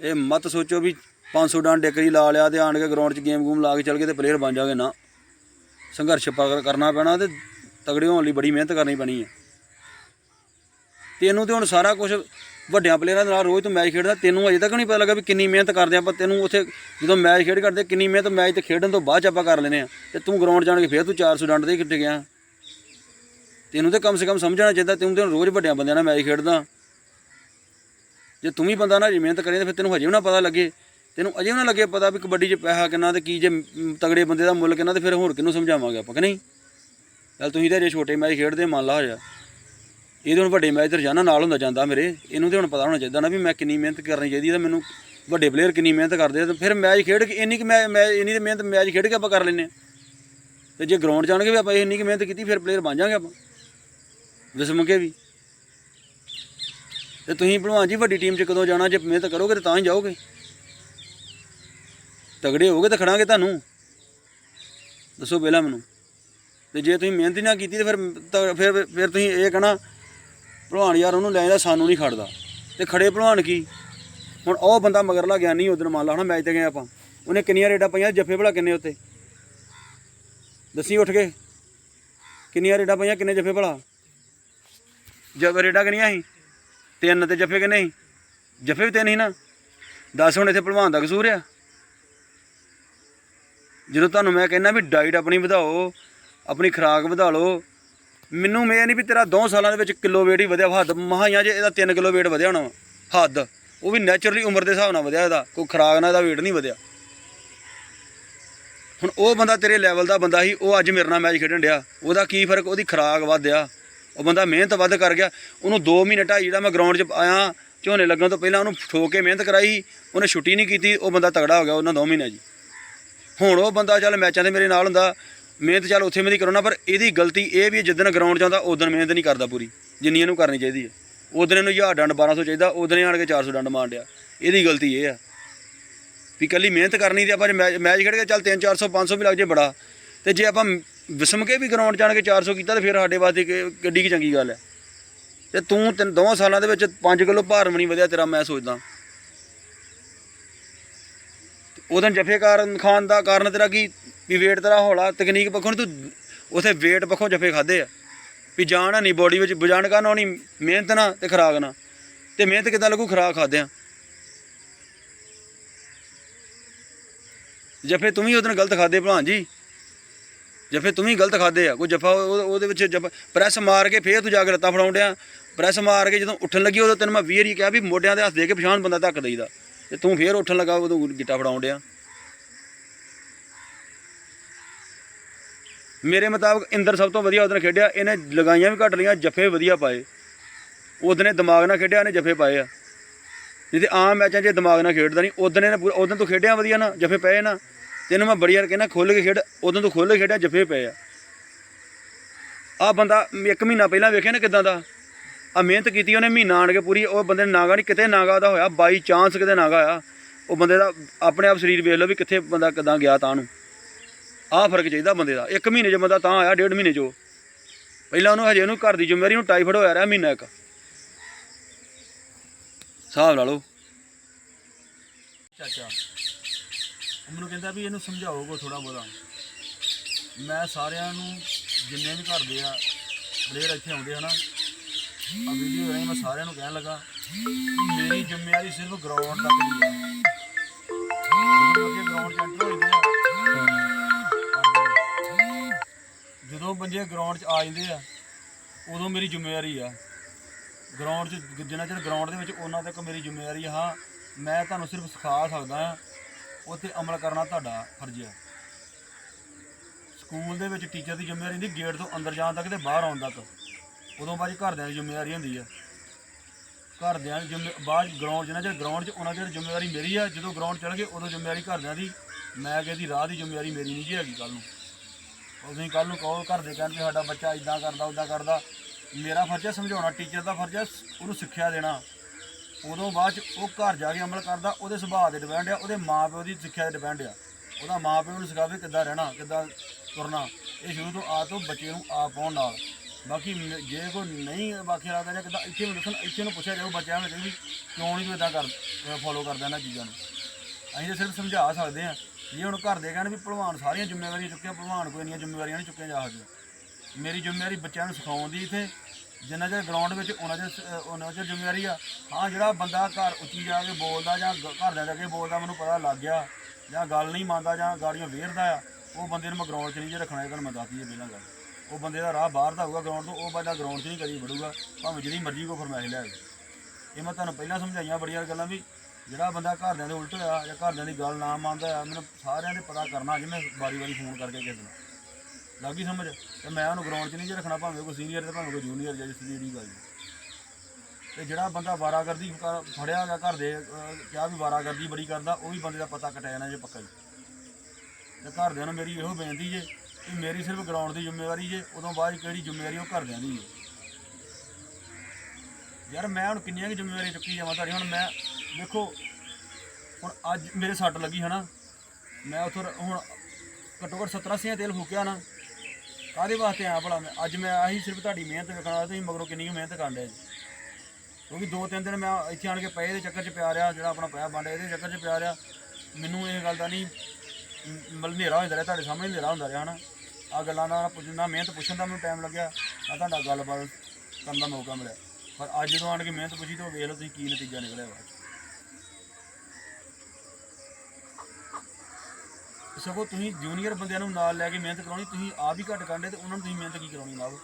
ਇਹ ਮਤ ਸੋਚੋ ਵੀ 500 ਡਾਂ ਡੇਕਰੀ ਲਾ ਲਿਆ ਤੇ ਆਣ ਕੇ ਗਰਾਊਂਡ 'ਚ ਗੇਮ ਗੂਮ ਲਾ ਕੇ ਚੱਲ ਗਏ ਤੇ ਪਲੇਅਰ ਬਣ ਜਾਗੇ ਨਾ। ਸੰਘਰਸ਼ ਪਾ- ਕਰਨਾ ਪੈਣਾ ਤੇ ਤਗੜੇ ਹੋਣ ਲਈ ਬੜੀ ਮਿਹਨਤ ਕਰਨੀ ਪੈਣੀ ਹੈ। ਤੈਨੂੰ ਤੇ ਹੁਣ ਸਾਰਾ ਕੁਝ ਵੱਡਿਆਂ ਪਲੇਅਰਾਂ ਦੇ ਨਾਲ ਰੋਜ਼ ਤੂੰ ਮੈਚ ਖੇਡਦਾ, ਤੈਨੂੰ ਅਜੇ ਤੱਕ ਨਹੀਂ ਪਤਾ ਲੱਗਾ ਵੀ ਕਿੰਨੀ ਮਿਹਨਤ ਕਰਦੇ ਆਪਾਂ, ਤੈਨੂੰ ਉੱਥੇ ਜਦੋਂ ਮੈਚ ਖੇਡ ਕਰਦੇ, ਕਿੰਨੀ ਮਿਹਨਤ ਮੈਚ ਤੇ ਖੇਡਣ ਤੋਂ ਬਾਅਦ ਚ ਆਪਾਂ ਕਰ ਲੈਨੇ ਆ ਤੇ ਤੂੰ ਗਰਾਊਂਡ ਜਾਣ ਕੇ ਫੇਰ ਤੂੰ 400 ਡੰਡ ਦੇ ਕਿੱਥੇ ਗਿਆ। ਤੈਨੂੰ ਤੇ ਕਮ ਸੇ ਕਮ ਸਮਝਣਾ ਚਾਹੀਦਾ ਤੈਨੂੰ ਤੇ ਰੋਜ਼ ਵੱਡਿਆਂ ਬੰਦਿਆਂ ਨਾਲ ਮੈਚ ਖੇਡਦਾ। ਜੇ ਤੂੰ ਵੀ ਬੰਦਾ ਨਾ ਜੀ ਮਿਹਨਤ ਕਰੇ, ਤਾਂ ਫਿਰ ਤੈਨੂੰ ਹਜੇ ਵੀ ਨਾ ਪਤਾ ਲੱਗੇ। ਤੈਨੂੰ ਅਜੇ ਵੀ ਨਾ ਲੱਗੇ ਪਤਾ ਵੀ ਕਬੱਡੀ 'ਚ ਪੈਸਾ ਕਿੰਨਾ ਤੇ ਕੀ, ਜੇ ਤਗੜੇ ਬੰਦੇ ਦਾ ਮੁੱਲ ਕਿੰਨਾ ਤੇ ਫਿਰ ਹੋਰ ਕਿਹਨੂੰ ਸਮਝਾਵਾਂਗੇ ਆਪਾਂ, ਕਿ ਨਹੀਂ? ਚੱਲ ਤੁਸੀਂ ਤਾਂ ਜੇ ਛੋਟੇ ਮੈਚ ਖੇਡਦੇ, ਮੰਨ ਲਾ ਹੋਇਆ ਇਹਦੇ ਹੁਣ ਵੱਡੇ ਮੈਚ ਤੇ ਰੋਜ਼ਾਨਾ ਨਾਲ ਹੁੰਦਾ ਜਾਂਦਾ ਮੇਰੇ। ਇਹਨੂੰ ਤੇ ਹੁਣ ਪਤਾ ਹੋਣਾ ਚਾਹੀਦਾ ਨਾ ਵੀ ਮੈਂ ਕਿੰਨੀ ਮਿਹਨਤ ਕਰਨੀ ਚਾਹੀਦੀ ਹੈ ਤੇ ਮੈਨੂੰ ਵੱਡੇ ਪਲੇਅਰ ਕਿੰਨੀ ਮਿਹਨਤ ਕਰਦੇ ਆ ਤੇ ਫਿਰ ਮੈਚ ਖੇਡ ਕੇ ਇੰਨੀ ਕਿ ਮੈਂ ਮੈਂ ਇੰਨੀ ਤੇ ਮਿਹਨਤ ਮੈਚ ਖੇਡ ਕੇ ਆਪਾਂ ਕਰ ਲੈਨੇ ਆ। ਤੇ ਜੇ ਗਰਾਊਂਡ ਜਾਣਗੇ ਵੀ ਆਪਾਂ ਇੰਨੀ ਕਿ ਮਿਹਨਤ ਕੀਤੀ, ਫਿਰ ਪਲੇਅਰ ਬਣ ਜਾਾਂਗੇ ਆਪਾਂ। ਵਿਸਮ ਕੇ ਵੀ। ਤੇ ਤੁਸੀਂ ਭਲਵਾਨ ਜੀ ਵੱਡੀ ਟੀਮ 'ਚ ਕਦੋਂ ਜਾਣਾ? ਜੇ ਮਿਹਨਤ ਕਰੋਗੇ ਤਾਂ ਤਾਂ ਹੀ ਜਾਓਗੇ। ਤਗੜੇ ਹੋਗੇ ਤਾਂ ਖੜਾਂਗੇ ਤੁਹਾਨੂੰ। ਦੱਸੋ ਪਹਿਲਾਂ ਮੈਨੂੰ। ਤੇ ਜੇ ਤੁਸੀਂ ਮਿਹਨਤ ਨਾ ਕੀਤੀ ਤੇ ਫਿਰ ਫਿਰ ਫਿਰ ਤੁਸੀਂ ਇਹ ਕਹਣਾ, ਭਲਵਾਨ ਯਾਰ ਉਹਨੂੰ ਲੈ ਜਾਂਦਾ, ਸਾਨੂੰ ਨਹੀਂ ਖੜਦਾ। ਤੇ ਖੜੇ ਭਲਵਾਨ ਕੀ? ਹੁਣ ਉਹ ਬੰਦਾ ਮਗਰਲਾ ਗਿਆ ਨਹੀਂ ਉਦੋਂ ਮੰਨ ਲਾ ਹਣਾ ਮੈਚ ਤੇ ਗਏ ਆਪਾਂ। ਉਹਨੇ ਕਿੰਨੀਆਂ ਰੇਡਾਂ ਪਈਆਂ, ਜੱਫੇ ਭਲਾ ਕਿੰਨੇ ਉੱਤੇ? ਦੱਸੀ ਉੱਠ ਕੇ। ਕਿੰਨੀਆਂ ਰੇਡਾਂ ਪਈਆਂ, ਕਿੰਨੇ ਜੱਫੇ ਭਲਾ? ਜਬ ਰੇਡਾਂ ਕਿੰਨੀਆਂ ਸੀ, ਤਿੰਨ ਤੇ ਜੱਫੇ ਕਿੰਨੇ ਸੀ। ਜੱਫੇ ਵੀ ਤਿੰਨ ਸੀ ਨਾ। ਦੱਸ ਹੁਣ ਇੱਥੇ ਭਲਵਾਨ ਦਾ ਕਸੂਰ ਆ। ਜਦੋਂ ਤੁਹਾਨੂੰ ਮੈਂ ਕਹਿੰਦਾ ਵੀ ਡਾਈਟ ਆਪਣੀ ਵਧਾਓ, ਆਪਣੀ ਖੁਰਾਕ ਵਧਾ ਲਓ, ਮੈਨੂੰ ਮੈਂ ਨਹੀਂ ਵੀ ਤੇਰਾ 2 ਸਾਲਾਂ ਦੇ ਵਿੱਚ ਕਿਲੋ weight ਹੀ ਵਧਿਆ। ਹੱਦ ਮਹਾਈਆਂ ਜੇ ਇਹਦਾ 3 ਕਿਲੋ weight ਵਧਿਆ ਹੋਣਾ ਵਾ। ਹੱਦ, ਉਹ ਵੀ ਨੇਚਰਲੀ ਉਮਰ ਦੇ ਹਿਸਾਬ ਨਾਲ ਵਧਿਆ ਇਹਦਾ। ਕੋਈ ਖੁਰਾਕ ਨਾਲ ਇਹਦਾ weight ਨਹੀਂ ਵਧਿਆ। ਹੁਣ ਉਹ ਬੰਦਾ ਤੇਰੇ ਲੈਵਲ ਦਾ ਬੰਦਾ ਸੀ, ਉਹ ਅੱਜ ਮੇਰੇ ਨਾਲ ਮੈਚ ਖੇਡਣ ਡਿਆ। ਉਹਦਾ ਕੀ ਫ਼ਰਕ? ਉਹਦੀ ਖੁਰਾਕ ਵਧਿਆ ਉਹ ਬੰਦਾ ਮਿਹਨਤ ਵੱਧ ਕਰ ਗਿਆ। ਉਹਨੂੰ 2 ਮਹੀਨੇ ਢਾਈ ਜਿਹੜਾ ਮੈਂ ਗਰਾਊਂਡ 'ਚ ਆਇਆ, ਝੋਨੇ ਲੱਗਣ ਤੋਂ ਪਹਿਲਾਂ ਉਹਨੂੰ ਠੋਕ ਕੇ ਮਿਹਨਤ ਕਰਾਈ। ਉਹਨੇ ਛੁੱਟੀ ਨਹੀਂ ਕੀਤੀ, ਉਹ ਬੰਦਾ ਤਗੜਾ ਹੋ ਗਿਆ ਉਹਨਾਂ 2 ਮਹੀਨਿਆਂ 'ਚ। ਹੁਣ ਉਹ ਬੰਦਾ ਚੱਲ ਮੈਚਾਂ ਦੇ ਮੇਰੇ ਨਾਲ ਹੁੰਦਾ। ਮਿਹਨਤ ਚੱਲ ਉੱਥੇ ਮੇਰੀ ਕਰਾਉਣਾ ਪਰ ਇਹਦੀ ਗਲਤੀ ਇਹ ਵੀ ਜਿੱਦਣ ਗਰਾਊਂਡ 'ਚ ਆਉਂਦਾ, ਉਦੋਂ ਮਿਹਨਤ ਨਹੀਂ ਕਰਦਾ ਪੂਰੀ। ਜਿੰਨੀ ਇਹਨੂੰ ਕਰਨੀ ਚਾਹੀਦੀ ਹੈ ਉਦੋਂ ਇਹਨੂੰ 1000 ਡੰਡ 1200 ਚਾਹੀਦਾ, ਉਦੋਂ ਆਣ ਕੇ 400 ਡੰਡ ਮਾਰ ਲਿਆ ਇਹਦੀ ਗਲਤੀ ਇਹ ਆ। ਵੀ ਕੱਲੀ ਮਿਹਨਤ ਕਰਨੀ ਤੇ ਆਪਾਂ ਜੇ ਮੈਚ ਮੈਚ ਖੇਡ ਕੇ ਚੱਲ 3 400 500 ਵੀ ਲੱਗ ਜੇ ਬੜਾ। ਤੇ ਜੇ ਆਪਾਂ ਵਿਸਮ ਕੇ ਵੀ ਗਰਾਊਂਡ ਜਾਣ ਕੇ 400 ਕੀਤਾ ਤੇ ਫਿਰ ਸਾਡੇ ਵਾਸਤੇ ਕਿ- ਕਿੱਡੀ ਕੀ ਚੰਗੀ ਗੱਲ ਹੈ। ਤੇ ਤੂੰ ਤਿੰਨ ਦੋਵਾਂ ਸਾਲਾਂ ਦੇ ਵਿੱਚ 5 ਕਿਲੋ ਭਾਰ ਨਹੀਂ ਵਧਿਆ ਤੇਰਾ, ਮੈਂ ਸੋਚਦਾ। ਉਹਦੋਂ ਜਫੇ ਕਾਰਨ ਖਾਨ ਦਾ ਕਾਰਨ ਤੇਰਾ ਕੀ? ਵੀ weight ਤੇਰਾ ਹੌਲਾ, ਤਕਨੀਕ ਪੱਖੋਂ ਤੂੰ ਉਥੇ weight ਪੱਖੋਂ ਜਫੇ ਖਾਦੇ ਆ। ਵੀ ਜਾਣ ਨਹੀਂ ਬੋਡੀ ਵਿੱਚ ਬਜਾਣ ਕਰਨ ਹੋਣੀ ਮਿਹਨਤ ਨਾ ਤੇ ਖਰਾਕ ਨਾ। ਤੇ ਮਿਹਨਤ ਕਿਦਾਂ ਲੱਗੂ? ਖਰਾਕ ਖਾਦੇ ਆ ਜਫੇ ਤੂੰ ਵੀ ਉਹਦੋਂ ਗਲਤ ਖਾਦੇ ਭਲਵਾਨ ਜੀ। ਜਫੇ ਤੂੰ ਹੀ ਗਲਤ ਖਾਦੇ ਆ, ਕੋਈ ਜਫਾ ਉਹਦੇ ਵਿੱਚ ਜਫਾ ਪ੍ਰੈਸ ਮਾਰ ਕੇ ਫੇਰ ਤੂੰ ਜਾ ਕੇ ਲੱਤਾਂ ਫੜਾਉਂਦਿਆ ਪ੍ਰੈਸ ਮਾਰ ਕੇ ਜਦੋਂ ਉੱਠਣ ਲੱਗੀ, ਉਦੋਂ ਤੈਨੂੰ ਮੈਂ ਵੀਰ ਹੀ ਕਿਹਾ ਵੀ ਮੋਢਿਆਂ ਦੇ ਹੱਥ ਦੇ ਕੇ ਪਛਾਣ ਬੰਦਾ ਧੱਕ ਦੇਈਦਾ। ਤੇ ਤੂੰ ਫੇਰ ਉੱਠਣ ਲੱਗਾ, ਉਦੋਂ ਗਿੱਟਾ ਫੜਾਉਂਦਿਆ ਮੇਰੇ ਮੁਤਾਬਕ ਇੰਦਰ ਸਭ ਤੋਂ ਵਧੀਆ ਉਹਦਨ ਖੇਡਿਆ, ਇਹਨੇ ਲਗਾਈਆਂ ਵੀ ਘੱਟ ਲਈਆਂ ਜੱਫੇ ਵਧੀਆ ਪਾਏ। ਉਹਦਨੇ ਦਿਮਾਗ ਨਾਲ ਖੇਡਿਆ, ਇਹਨੇ ਜੱਫੇ ਪਾਏ ਆ। ਨਹੀਂ ਆਮ ਮੈਚਾਂ 'ਚ ਦਿਮਾਗ ਨਾਲ ਖੇਡਦਾ ਨਹੀਂ ਉਦੋਂ ਇਹਨੇ ਪੂਰਾ ਉਦੋਂ ਤੂੰ ਖੇਡਿਆ ਵਧੀਆ ਨਾ, ਜੱਫੇ ਪਏ ਨਾ। ਤੈਨੂੰ ਮੈਂ ਬੜੀ ਯਾਰ ਕਹਿੰਦਾ ਖੁੱਲ ਕੇ ਖੇਡ, ਉਦੋਂ ਤੂੰ ਖੁੱਲ ਕੇ ਖੇਡਿਆ, ਜੱਫੇ ਪਏ ਆ। ਆ ਬੰਦਾ ਇੱਕ ਮਹੀਨਾ ਪਹਿਲਾਂ ਵੇਖਿਆ ਨਾ ਕਿਦਾਂ ਦਾ? ਆ ਮਿਹਨਤ ਕੀਤੀ, ਉਹਨੇ ਮਹੀਨਾ ਆਣ ਕੇ ਪੂਰੀ, ਉਹ ਬੰਦੇ ਨੇ ਨਾਗਾ ਨਹੀਂ, ਕਿਤੇ ਨਾਗਾ ਉਹਦਾ ਹੋਇਆ, ਬਾਈ ਚਾਂਸ ਕਿਤੇ ਨਾਗਾ ਆ। ਉਹ ਬੰਦੇ ਦਾ ਆਪਣੇ ਆਪ ਸਰੀਰ ਵੇਖ ਲਓ ਵੀ ਕਿੱਥੇ ਬੰਦਾ ਕਿਦਾਂ ਗਿਆ ਤਾਂ ਨੂੰ। ਆਹ ਫ਼ਰਕ ਚਾਹੀਦਾ ਬੰਦੇ ਦਾ। ਇੱਕ ਮਹੀਨੇ 'ਚ ਬੰਦਾ ਤਾਂ ਆਇਆ, ਡੇਢ ਮਹੀਨੇ 'ਚ ਉਹ। ਪਹਿਲਾਂ ਉਹਨੂੰ ਹਜੇ ਉਹਨੂੰ ਘਰ ਦੀ ਜ਼ਿੰਮੇਵਾਰੀ ਨੂੰ ਟਾਈਫਾਇਡ ਹੋਇਆ ਰਿਹਾ ਮਹੀਨਾ ਇੱਕ। ਹਿਸਾਬ ਲਾ ਲਓ। ਚਾਚਾ ਉਹ ਮੈਨੂੰ ਕਹਿੰਦਾ ਵੀ ਇਹਨੂੰ ਸਮਝਾਓਗੇ ਕੋ ਥੋੜਾ ਬਹੁਤਾ। ਮੈਂ ਸਾਰਿਆਂ ਨੂੰ ਜਿੰਨੇ ਵੀ ਘਰ ਦੇ ਆ ਪਲੇਅਰ ਇੱਥੇ ਆਉਂਦੇ ਹਨ ਆ ਵੀਡੀਓ ਰਾਹੀਂ ਮੈਂ ਸਾਰਿਆਂ ਨੂੰ ਕਹਿਣ ਲੱਗਾ ਮੇਰੀ ਜ਼ਿੰਮੇਵਾਰੀ ਸਿਰਫ ਗਰਾਊਂਡ ਤੱਕ ਦੀ ਹੈ ਜਦੋਂ ਅੱਗੇ ਗਰਾਊਂਡ 'ਚ ਐਂਟਰ ਹੋਈਦੇ ਆ, ਜਦੋਂ ਬੰਦੇ ਗਰਾਊਂਡ 'ਚ ਆ ਜਾਂਦੇ ਆ, ਉਦੋਂ ਮੇਰੀ ਜ਼ਿੰਮੇਵਾਰੀ ਆ। ਗਰਾਊਂਡ 'ਚ, ਜਿੰਨਾ ਚਿਰ ਗਰਾਊਂਡ ਦੇ ਵਿੱਚ ਉਹਨਾਂ ਤੱਕ ਮੇਰੀ ਜ਼ਿੰਮੇਵਾਰੀ ਆ, ਹਾਂ, ਮੈਂ ਤੁਹਾਨੂੰ ਸਿਰਫ ਸਿਖਾ ਸਕਦਾ ਹਾਂ ਉੱਥੇ ਅਮਲ ਕਰਨਾ ਤੁਹਾਡਾ ਫਰਜ਼ ਹੈ। ਸਕੂਲ ਦੇ ਵਿੱਚ ਟੀਚਰ ਦੀ ਜ਼ਿੰਮੇਵਾਰੀ ਹੁੰਦੀ ਗੇਟ ਤੋਂ ਅੰਦਰ ਜਾਣ ਤੱਕ ਤੇ ਬਾਹਰ ਆਉਣ ਤੱਕ। ਉਦੋਂ ਬਾਅਦ 'ਚ ਘਰਦਿਆਂ ਦੀ ਜ਼ਿੰਮੇਵਾਰੀ ਹੁੰਦੀ ਆ। ਘਰਦਿਆਂ ਦੀ ਜ਼ਿੰਮੇ, ਬਾਅਦ ਗਰਾਊਂਡ ਜਿੰਨਾ ਚਿਰ ਗਰਾਊਂਡ 'ਚ ਉਹਨਾਂ ਚਿਰ ਜ਼ਿੰਮੇਵਾਰੀ ਮੇਰੀ ਆ। ਜਦੋਂ ਗਰਾਊਂਡ ਚਲ ਗਏ, ਉਦੋਂ ਜ਼ਿੰਮੇਵਾਰੀ ਘਰਦਿਆਂ ਦੀ, ਮੈਂ ਕਹਿੰਦੀ ਰਾਹ ਦੀ ਜ਼ਿੰਮੇਵਾਰੀ ਮੇਰੀ ਨਹੀਂ ਜੀ ਹੈਗੀ ਕੱਲ ਨੂੰ। ਤੁਸੀਂ ਕੱਲ ਨੂੰ ਕਹੋ ਘਰ ਦੇ ਕਹਿਣ ਵੀ ਸਾਡਾ ਬੱਚਾ ਇਦਾਂ ਕਰਦਾ ਉਦਾਂ ਕਰਦਾ। ਮੇਰਾ ਫਰਜ਼ ਹੈ ਸਮਝਾਉਣਾ ਟੀਚਰ ਦਾ ਫਰਜ਼ ਹੈ ਉਹਨੂੰ ਸਿੱਖਿਆ ਦੇਣਾ। ਉਦੋਂ ਬਾਅਦ ਚ ਉਹ ਘਰ ਜਾ ਕੇ ਅਮਲ ਕਰਦਾ, ਉਹਦੇ ਸੁਭਾਅ ਤੇ ਡਿਪੈਂਡ ਆ, ਉਹਦੇ ਮਾਪਿਓ ਦੀ ਸਿੱਖਿਆ ਤੇ ਡਿਪੈਂਡ ਆ। ਉਹਦਾ ਮਾਪਿਓ ਨੂੰ ਸਿਖਾਵੇ ਕਿੱਦਾਂ ਰਹਿਣਾ, ਕਿੱਦਾਂ ਤੁਰਨਾ। ਇਹ ਸ਼ੁਰੂ ਤੋਂ ਆ ਉਹ ਬੱਚੇ ਨੂੰ ਆ ਪਾਉਣ ਨਾਲ। ਬਾਕੀ ਮ- ਜੇ ਕੋਈ ਨਹੀਂ ਬਾਕੀ ਲੱਗਦਾ ਜਾਂ ਕਿੱਦਾਂ, ਇੱਥੇ ਨੂੰ ਦੱਸਣ, ਇੱਥੇ ਨੂੰ ਪੁੱਛਿਆ ਜਾਊ ਬੱਚਿਆਂ ਵਿੱਚ ਵੀ ਕਿਉਂ ਨਹੀਂ ਤੂੰ ਇਦਾਂ ਕਰ ਫੋਲੋ ਕਰਦਾ ਇਹਨਾਂ ਚੀਜ਼ਾਂ ਨੂੰ। ਅਸੀਂ ਤਾਂ ਸਿਰਫ ਸਮਝਾ ਸਕਦੇ ਹਾਂ। ਜੇ ਹੁਣ ਘਰ ਦੇ ਕਹਿਣ ਵੀ ਭਲਵਾਨ ਸਾਰੀਆਂ ਜ਼ਿੰਮੇਵਾਰੀਆਂ ਚੁੱਕਿਆ, ਭਲਵਾਨ ਕੋਈ ਇੰਨੀਆਂ ਜ਼ਿੰਮੇਵਾਰੀਆਂ ਨਹੀਂ ਚੁੱਕੀਆਂ ਜਾ ਸਕਦੀਆਂ। ਮੇਰੀ ਜ਼ਿੰਮੇਵਾਰੀ ਬੱਚਿਆਂ ਨੂੰ ਸਿਖਾਉਣ ਦੀ ਇੱਥੇ। ਜਿੰਨਾ ਚਿਰ ਗਰਾਊਂਡ ਵਿੱਚ, ਉਹਨਾਂ ਚਿਰ ਉਹਨਾਂ ਚਿਰ ਜ਼ਿੰਮੇਵਾਰੀ ਆ। ਹਾਂ ਜਿਹੜਾ ਬੰਦਾ ਘਰ ਉੱਚੀ ਜਾ ਕੇ ਬੋਲਦਾ ਜਾਂ ਗ- ਘਰਦਿਆਂ ਜਾ ਕੇ ਬੋਲਦਾ, ਮੈਨੂੰ ਪਤਾ ਲੱਗ ਗਿਆ ਜਾਂ ਗੱਲ ਨਹੀਂ ਮੰਨਦਾ ਜਾਂ ਗਾੜੀਆਂ ਵੇਰਦਾ ਆ, ਉਹ ਬੰਦੇ ਨੂੰ ਮੈਂ ਗਰਾਊਂਡ 'ਚ ਨਹੀਂ ਜੇ ਰੱਖਣਾ, ਇਹ ਗੱਲ ਮੈਂ ਦੱਸਦੀ ਹੈ ਪਹਿਲਾਂ ਗੱਲ। ਉਹ ਬੰਦੇ ਦਾ ਰਾਹ ਬਾਹਰ ਦਾ ਹੋਊਗਾ ਗਰਾਊਂਡ ਤੋਂ, ਉਹ ਬੰਦਾ ਗਰਾਊਂਡ 'ਚ ਨਹੀਂ ਕਦੀ ਵੜੂਗਾ, ਭਾਵੇਂ ਜਿਹੜੀ ਮਰਜ਼ੀ ਕੋ ਫਰਮਾਇਸ਼ ਲਿਆਵੇ। ਇਹ ਮੈਂ ਤੁਹਾਨੂੰ ਪਹਿਲਾਂ ਸਮਝਾਈਆਂ ਬੜੀਆਂ ਗੱਲਾਂ ਵੀ, ਜਿਹੜਾ ਬੰਦਾ ਘਰਦਿਆਂ ਦੇ ਉਲਟ ਹੋਇਆ ਜਾਂ ਘਰਦਿਆਂ ਦੀ ਗੱਲ ਨਾ ਮੰਨਦਾ ਆ, ਮੈਨੂੰ ਸਾਰਿਆਂ ਦੇ ਪਤਾ ਕਰਨਾ ਅੱਜ ਮੈਂ ਵਾਰੀ-ਵਾਰੀ ਫੋਨ ਕਰਕੇ ਕਿਸੇ ਨੂੰ। ਲੱਗੀ ਸਮਝ? ਤੇ ਮੈਂ ਉਹਨੂੰ ਗਰਾਊਂਡ 'ਚ ਨਹੀਂ ਜੇ ਰੱਖਣਾ ਭਾਵੇਂ ਕੋਈ ਸੀਨੀਅਰ ਤੇ ਭਾਵੇਂ ਕੋਈ ਜੂਨੀਅਰ ਜੇ ਜਿਹੜੀ ਸਿੱਧੀ ਗੱਲ। ਜੀ। ਤੇ ਜਿਹੜਾ ਬੰਦਾ ਵਾਰਾਗਰਦੀ ਕਰ- ਫੜਿਆ ਗਿਆ ਘਰ ਦੇ ਅਹ, ਕਿਹਾ ਵੀ ਵਾਰਾਗਰਦੀ ਬੜੀ ਕਰਦਾ ਉਹ ਵੀ ਬੰਦੇ ਦਾ ਪਤਾ ਕਟਿਆ ਜਾਣਾ ਜੇ ਪੱਕਾ ਜੀ ਤੇ ਘਰਦਿਆਂ ਨੂੰ ਮੇਰੀ ਇਹੋ ਬੇਨਤੀ ਜੇ ਕਿ ਮੇਰੀ ਸਿਰਫ ਗਰਾਊਂਡ ਦੀ ਜ਼ਿੰਮੇਵਾਰੀ ਜੇ ਉਦੋਂ ਬਾਅਦ ਕਿਹੜੀ ਜ਼ਿੰਮੇਵਾਰੀ ਉਹ ਘਰਦਿਆਂ ਦੀ ਹੈ ਯਾਰ ਮੈਂ ਹੁਣ ਕਿੰਨੀਆਂ ਕਿ ਜ਼ਿੰਮੇਵਾਰੀ ਚੁੱਕੀ ਜਾਵਾਂ ਤੁਹਾਡੀ ਹੁਣ ਮੈਂ ਦੇਖੋ ਹੁਣ ਅੱਜ ਮੇਰੇ ਸੱਟ ਲੱਗੀ ਹਨਾ। ਮੈਂ ਉਥੋਂ ਹੁਣ ਘੱਟੋ ਘੱਟ 70 80 ਤੇਲ ਫੂਕਿਆ ਨਾ। ਕਾਦੇ ਵਾਸਤੇ ਆਇਆ ਭਲਾ ਮੈਂ? ਅੱਜ ਮੈਂ ਆਹੀ ਸਿਰਫ ਤੁਹਾਡੀ ਮਿਹਨਤ ਵੇਖਣਾ ਤੁਸੀਂ ਮਗਰੋਂ ਕਿੰਨੀ ਕੁ ਮਿਹਨਤ ਕਰਨ ਡਏ ਜੀ। ਕਿਉਂਕਿ ਦੋ ਤਿੰਨ ਦਿਨ ਮੈਂ ਇੱਥੇ ਆਣ ਕੇ ਪਏ ਦੇ ਚੱਕਰ 'ਚ ਪਿਆ ਰਿਹਾ, ਜਿਹੜਾ ਆਪਣਾ ਪਿਆ ਬੰਡ ਇਹਦੇ ਚੱਕਰ 'ਚ ਪਿਆ ਰਿਹਾ। ਮੈਨੂੰ ਇਹ ਗੱਲ ਦਾ ਨਹੀਂ ਮਤਲਬ ਹਨੇਰਾ ਹੁੰਦਾ ਰਿਹਾ, ਤੁਹਾਡੇ ਸਾਹਮਣੇ ਹਨੇਰਾ ਹੁੰਦਾ ਰਿਹਾ, ਹਨਾ? ਆ ਗੱਲਾਂ ਦਾ ਪੁੱਛਣ ਦਾ ਮਿਹਨਤ ਪੁੱਛਣ ਦਾ ਮੈਨੂੰ ਟਾਈਮ ਲੱਗਿਆ ਆ ਤੁਹਾਡਾ ਗੱਲਬਾਤ ਕਰਨ ਦਾ ਮੌਕਾ ਮਿਲਿਆ। ਪਰ ਅੱਜ ਜਦੋਂ ਆਣ ਕੇ ਮਿਹਨਤ ਪੁੱਛੀ ਤਾਂ ਵੇਖ ਲਓ ਤੁਸੀਂ ਕੀ ਨਤੀਜਾ ਨਿਕਲਿਆ ਬਾਅਦ ਸਗੋਂ ਤੁਸੀਂ ਜੂਨੀਅਰ ਬੰਦਿਆਂ ਨੂੰ ਨਾਲ ਲੈ ਕੇ ਮਿਹਨਤ ਕਰਾਉਣੀ, ਤੁਸੀਂ ਆਪ ਹੀ ਘੱਟ ਕਰਦੇ ਤੇ ਉਹਨਾਂ ਨੂੰ ਤੁਸੀਂ ਮਿਹਨਤ ਕੀ ਕਰਾਉਣੀ ਨਾਲ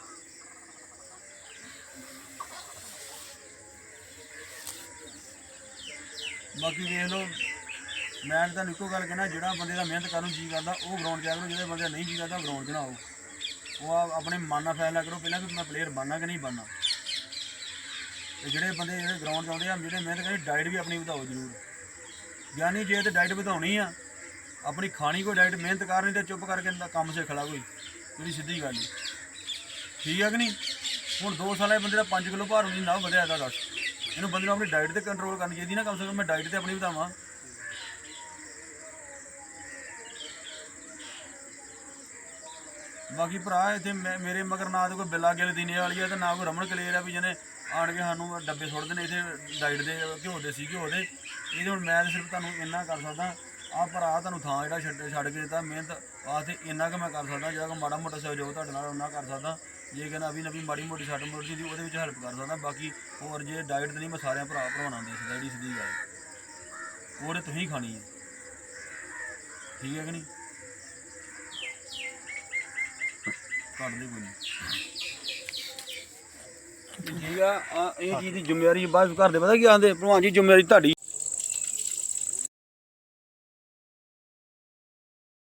ਬਾਕੀ ਵੇਖ ਲਓ, ਮੈਂ ਤਾਂ ਇੱਕੋ ਗੱਲ ਕਹਿਣਾ, ਜਿਹੜਾ ਬੰਦੇ ਦਾ ਮਿਹਨਤ ਕਰਨ ਨੂੰ ਜੀ ਕਰਦਾ, ਉਹ ਗਰਾਊਂਡ 'ਚ ਆਇਆ ਕਰੋ, ਜਿਹੜੇ ਬੰਦੇ ਦਾ ਨਹੀਂ ਜੀ ਕਰਦਾ ਗਰਾਊਂਡ 'ਚ ਨਾ ਆਓ। ਉਹ ਆਪਣੇ ਮਨ ਨਾਲ ਫੈਸਲਾ ਕਰੋ, ਪਹਿਲਾਂ ਕਿ ਮੈਂ ਪਲੇਅਰ ਬਣਨਾ ਕਿ ਨਹੀਂ ਬਣਨਾ। ਤੇ ਜਿਹੜੇ ਬੰਦੇ ਜਿਹੜੇ ਗਰਾਊਂਡ 'ਚ ਆਉਂਦੇ ਆ, ਜਿਹੜੇ ਮਿਹਨਤ ਕਰਨੀ ਡਾਈਟ ਵੀ ਆਪਣੀ ਵਧਾਓ ਜ਼ਰੂਰ। ਯਾਨੀ ਜੇ ਤੇ ਡਾਈਟ ਵਧਾਉਣੀ ਆ ਆਪਣੀ ਖਾਣੀ ਕੋਈ ਡਾਈਟ ਮਿਹਨਤ ਕਰਨੀ ਤੇ ਚੁੱਪ ਕਰਕੇ ਕੰਮ ਸਿੱਖ ਲਾ ਕੋਈ, ਜਿਹੜੀ ਸਿੱਧੀ ਗੱਲ ਈ। ਠੀਕ ਹੈ ਕਿ ਨਹੀਂ? ਹੁਣ 2 ਸਾਲਾਂ ਦੇ ਬੰਦੇ ਦਾ 5 ਕਿਲੋ ਭਾਰ ਨਹੀਂ ਨਾ ਵਧਿਆ ਇਹਦਾ ਦੱਸ। ਇਹਨੂੰ ਬੰਦੇ ਨੂੰ ਆਪਣੀ ਡਾਈਟ ਤੇ ਕੰਟਰੋਲ ਕਰਨੀ ਚਾਹੀਦੀ ਨਾ, ਕਮ ਸੇ ਕਮ ਮੈਂ ਡਾਈਟ ਤੇ ਆਪਣੀ ਵਧਾਵਾਂ ਬਾਕੀ ਭਰਾ, ਇੱਥੇ ਮੈਂ- ਮੇਰੇ ਮਗਰ ਨਾ ਤਾਂ ਕੋਈ ਬਿੱਲਾ ਗਿਲ ਦੀਨੇ ਵਾਲੀ ਆ ਤੇ ਨਾ ਕੋਈ ਰਮਣ ਕਲੇਰ ਆ ਵੀ ਜਿਹਨੇ ਆਣ ਕੇ ਸਾਨੂੰ ਡੱਬੇ ਸੁੱਟਦੇ ਨੇ, ਇੱਥੇ ਡਾਈਟ ਦੇ ਘਿਓ ਦੇ ਸੀ ਘਿਓ ਦੇ। ਇਹਦੇ ਹੁਣ ਮੈਂ ਤਾਂ ਸਿਰਫ ਤੁਹਾਨੂੰ ਇੰਨਾ ਕਰ ਸਕਦਾ ਆ ਭਰਾ ਤੁਹਾਨੂੰ ਥਾਂ ਜਿਹੜਾ ਛੱਡ ਛੱਡ ਕੇ ਦਿੱਤਾ, ਮਿਹਨਤ ਵਾਸਤੇ ਇੰਨਾ ਕੁ ਮੈਂ ਕਰ ਸਕਦਾ, ਜਿਹੜਾ ਕੋਈ ਮਾੜਾ ਮੋਟਾ ਸਹਿਯੋਗ ਤੁਹਾਡੇ ਨਾਲ ਉਹਨਾਂ ਕਰ ਸਕਦਾ। ਜੇ ਕਹਿੰਦਾ ਨਵੀਂ ਨਵੀਂ ਮਾੜੀ ਮੋਟੀ ਛੱਡ ਮੋਟੀ ਦੀ ਉਹਦੇ ਵਿੱਚ ਹੈਲਪ ਕਰ ਸਕਦਾ। ਬਾਕੀ ਹੋਰ ਜੇ ਡਾਈਟ ਨਹੀਂ, ਮੈਂ ਸਾਰਿਆਂ ਭਰਾ ਭਰਾਵਾਂ ਦੇ ਸਕਦਾ ਜਿਹੜੀ ਸਿੱਧੀ ਗੱਲ। ਉਹ ਤੁਸੀਂ ਖਾਣੀ ਹੈ। ਠੀਕ ਹੈ ਕਿ ਨਹੀਂ? ਕੱਢ ਦੇ ਕੋਈ ਨਹੀਂ। ਠੀਕ ਆ ਆ ਇਹ ਚੀਜ਼ ਦੀ ਜ਼ਿੰਮੇਵਾਰੀ ਬਾਅਦ ਘਰ ਦੇ ਪਤਾ ਕੀ ਆਂਦੇ? ਭਲਵਾਨ ਜੀ, ਜ਼ਿੰਮੇਵਾਰੀ ਤੁਹਾਡੀ